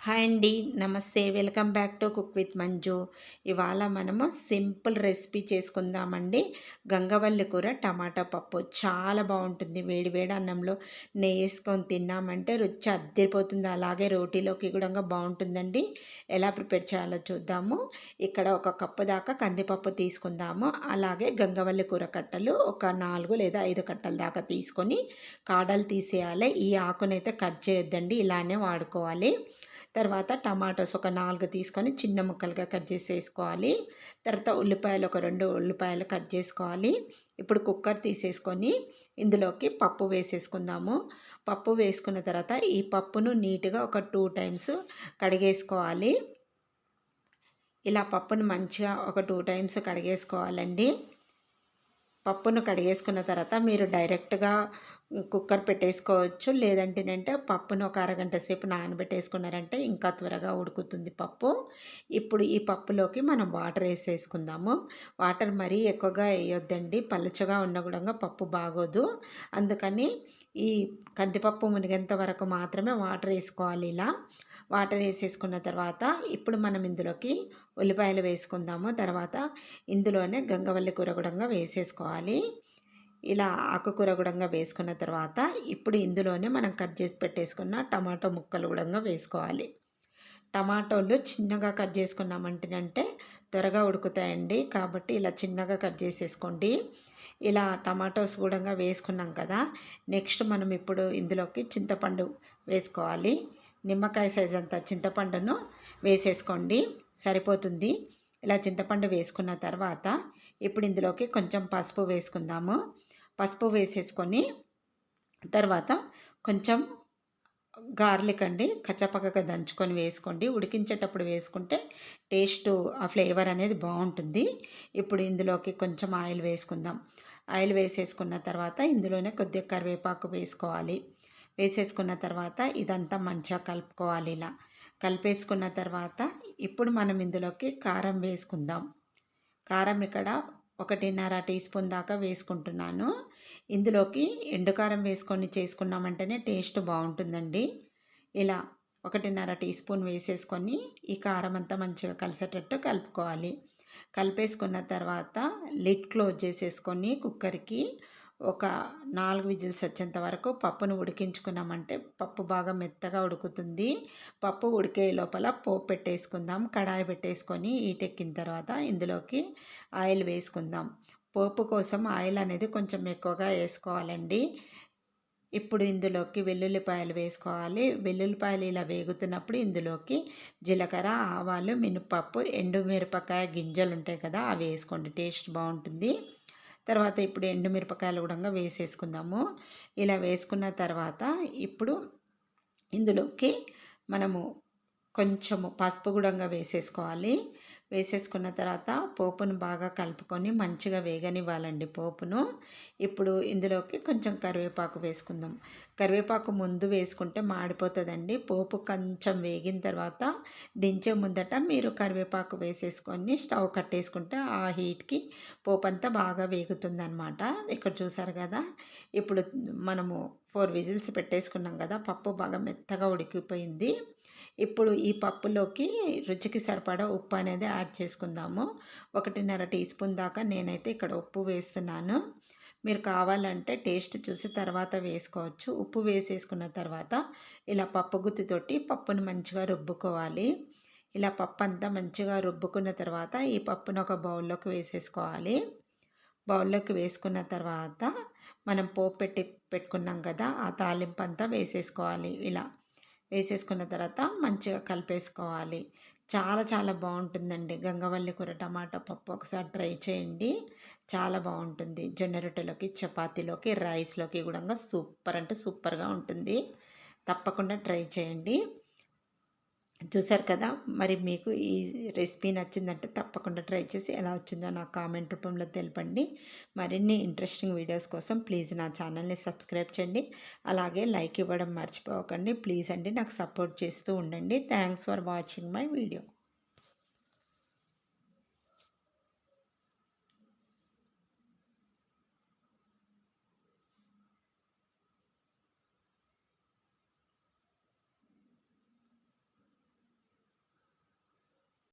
Hi అండి. నమస్తే. Welcome back to cook with Manju. ఇవాళ మనము సింపుల్ రెసిపీ చేసుకుందామండి. గంగవల్లి కూర టమాటా పప్పు. చాలా బాగుంటుంది. వేడి వేడి అన్నంలో నెయ్యి వేసుకొని తిన్నామంటే రుచి అద్దరిపోతుంది. అలాగే రోటీలోకి కూడా బాగుంటుందండి. ఎలా ప్రిపేర్ చేయాలో చూద్దాము. ఇక్కడ ఒక కప్పు దాకా కందిపప్పు తీసుకుందాము. అలాగే గంగవల్లి కూర కట్టలు ఒక నాలుగు లేదా ఐదు కట్టల దాకా తీసుకొని కాడలు తీసేయాలి. ఈ ఆకునైతే కట్ చేయొద్దండి. ఇలానే వాడుకోవాలి. తర్వాత టమాటోస్ ఒక నాలుగు తీసుకొని చిన్న ముక్కలుగా కట్ చేసి వేసుకోవాలి తర్వాత ఉల్లిపాయలు ఒక రెండు ఉల్లిపాయలు కట్ చేసుకోవాలి. ఇప్పుడు కుక్కర్ తీసేసుకొని ఇందులోకి పప్పు వేసేసుకుందాము. పప్పు వేసుకున్న తర్వాత ఈ పప్పును నీట్గా ఒక టూ టైమ్స్ కడిగేసుకోవాలి. ఇలా పప్పును మంచిగా ఒక టూ టైమ్స్ కడిగేసుకోవాలండి. పప్పును కడిగేసుకున్న తర్వాత మీరు డైరెక్ట్గా కుక్కర్ పెట్టేసుకోవచ్చు. లేదంటేనంటే పప్పును ఒక అరగంట సేపు నానబెట్టేసుకున్నారంటే ఇంకా త్వరగా ఉడుకుతుంది పప్పు. ఇప్పుడు ఈ పప్పులోకి మనం వాటర్ వేసేసుకుందాము. వాటర్ మరీ ఎక్కువగా వేయొద్దండి. పలుచగా ఉన్న కూడా పప్పు బాగోదు. అందుకని ఈ కందిపప్పు మునిగేంత వరకు మాత్రమే వాటర్ వేసుకోవాలి ఇలా. వాటర్ వేసేసుకున్న తర్వాత ఇప్పుడు మనం ఇందులోకి ఉల్లిపాయలు వేసుకుందాము. తర్వాత ఇందులోనే గంగవల్లి కూర కూడా వేసేసుకోవాలి. ఇలా ఆకుకూర కూడా వేసుకున్న తర్వాత ఇప్పుడు ఇందులోనే మనం కట్ చేసి పెట్టేసుకున్న టమాటో ముక్కలు కూడా వేసుకోవాలి. టమాటోలు చిన్నగా కట్ చేసుకున్నామంటేనంటే త్వరగా ఉడుకుతాయండి. కాబట్టి ఇలా చిన్నగా కట్ చేసేసుకోండి. ఇలా టమాటోస్ కూడా వేసుకున్నాం కదా నెక్స్ట్ మనం ఇప్పుడు ఇందులోకి చింతపండు వేసుకోవాలి. నిమ్మకాయ సైజ్ అంత చింతపండును వేసేసుకోండి. సరిపోతుంది. ఇలా చింతపండు వేసుకున్న తర్వాత ఇప్పుడు ఇందులోకి కొంచెం పసుపు వేసుకుందాము. పసుపు వేసేసుకొని తర్వాత కొంచెం గార్లిక్ అండి కచ్చపక్కగా దంచుకొని వేసుకోండి. ఉడికించేటప్పుడు వేసుకుంటే టేస్ట్ ఆ ఫ్లేవర్ అనేది బాగుంటుంది. ఇప్పుడు ఇందులోకి కొంచెం ఆయిల్ వేసుకుందాం. ఆయిల్ వేసేసుకున్న తర్వాత ఇందులోనే కొద్దిగా కరివేపాకు వేసుకోవాలి. వేసేసుకున్న తర్వాత ఇదంతా మంచిగా కలుపుకోవాలి ఇలా. కలిపేసుకున్న తర్వాత ఇప్పుడు మనం ఇందులోకి కారం వేసుకుందాం. కారం ఇక్కడ ఒకటిన్నర టీ స్పూన్ దాకా వేసుకుంటున్నాను. ఇందులోకి ఎండుకారం వేసుకొని చేసుకున్నామంటేనే టేస్ట్ బాగుంటుందండి. ఇలా ఒకటిన్నర టీ స్పూన్ వేసేసుకొని ఈ కారం అంతా మంచిగా కలిసేటట్టు కలుపుకోవాలి. కలిపేసుకున్న తర్వాత లిడ్ క్లోజ్ చేసేసుకొని కుక్కర్కి ఒక నాలుగు విజిల్స్ వచ్చేంత వరకు పప్పును ఉడికించుకున్నామంటే పప్పు బాగా మెత్తగా ఉడుకుతుంది. పప్పు ఉడికే లోపల పోపు పెట్టేసుకుందాం. కడాయి పెట్టేసుకొని ఈటెక్కిన తర్వాత ఇందులోకి ఆయిల్ వేసుకుందాం. పోపు కోసం ఆయిల్ అనేది కొంచెం ఎక్కువగా వేసుకోవాలండి. ఇప్పుడు ఇందులోకి వెల్లుల్లిపాయలు వేసుకోవాలి. వెల్లుల్లిపాయలు ఇలా వేగుతున్నప్పుడు ఇందులోకి జీలకర్ర ఆవాలు మినపప్పు ఎండు మిరపకాయ గింజలు ఉంటాయి కదా అవి వేసుకోండి. టేస్ట్ బాగుంటుంది. తర్వాత ఇప్పుడు ఎండుమిరపకాయలు కూడా వేసేసుకుందాము. ఇలా వేసుకున్న తర్వాత ఇప్పుడు ఇందులోకి మనము కొంచెము పసుపు కూడా వేసేసుకోవాలి. వేసేసుకున్న తర్వాత పోపును బాగా కలుపుకొని మంచిగా వేగనివ్వాలండి పోపును. ఇప్పుడు ఇందులోకి కొంచెం కరివేపాకు వేసుకుందాం. కరివేపాకు ముందు వేసుకుంటే మాడిపోతుందండి. పోపు కొంచెం వేగిన తర్వాత దించే ముందట మీరు కరివేపాకు వేసేసుకొని స్టవ్ కట్టేసుకుంటే ఆ హీట్కి పోపు అంతా బాగా వేగుతుందనమాట ఇక్కడ చూసారు కదా? ఇప్పుడు మనము ఫోర్ విజిల్స్ పెట్టేసుకున్నాం కదా? పప్పు బాగా మెత్తగా ఉడికిపోయింది. ఇప్పుడు ఈ పప్పులోకి రుచికి సరిపడా ఉప్పు అనేది యాడ్ చేసుకుందాము. ఒకటిన్నర టీ స్పూన్ దాకా నేనైతే ఇక్కడ ఉప్పు వేస్తున్నాను. మీరు కావాలంటే టేస్ట్ చూసి తర్వాత వేసుకోవచ్చు. ఉప్పు వేసేసుకున్న తర్వాత ఇలా పప్పు గుత్తితోటి పప్పును మంచిగా రుబ్బుకోవాలి. ఇలా పప్పు అంతా మంచిగా రుబ్బుకున్న తర్వాత ఈ పప్పును ఒక బౌల్లోకి వేసేసుకోవాలి. బౌల్లోకి వేసుకున్న తర్వాత మనం పోపు పెట్టి పెట్టుకున్నాం కదా ఆ తాలింపు అంతా వేసేసుకోవాలి. ఇలా వేసేసుకున్న తర్వాత మంచిగా కలిపేసుకోవాలి. చాలా చాలా బాగుంటుందండి. గంగవల్లి కూర టమాటా పప్పు ఒకసారి ట్రై చేయండి. చాలా బాగుంటుంది. జొన్న రొట్టెలోకి చపాతీలోకి రైస్లోకి కూడా సూపర్ అంటే సూపర్గా ఉంటుంది. తప్పకుండా ట్రై చేయండి. చూసారు కదా మరి మీకు ఈ రెసిపీ నచ్చిందంటే తప్పకుండా ట్రై చేసి ఎలా వచ్చిందో నాకు కామెంట్ రూపంలో తెలపండి. మరిన్ని ఇంట్రెస్టింగ్ వీడియోస్ కోసం ప్లీజ్ నా ఛానల్ని సబ్స్క్రైబ్ చేయండి. అలాగే లైక్ ఇవ్వడం మర్చిపోకండి. ప్లీజ్ అండి నాకు సపోర్ట్ చేస్తూ ఉండండి. Thanks for watching my video.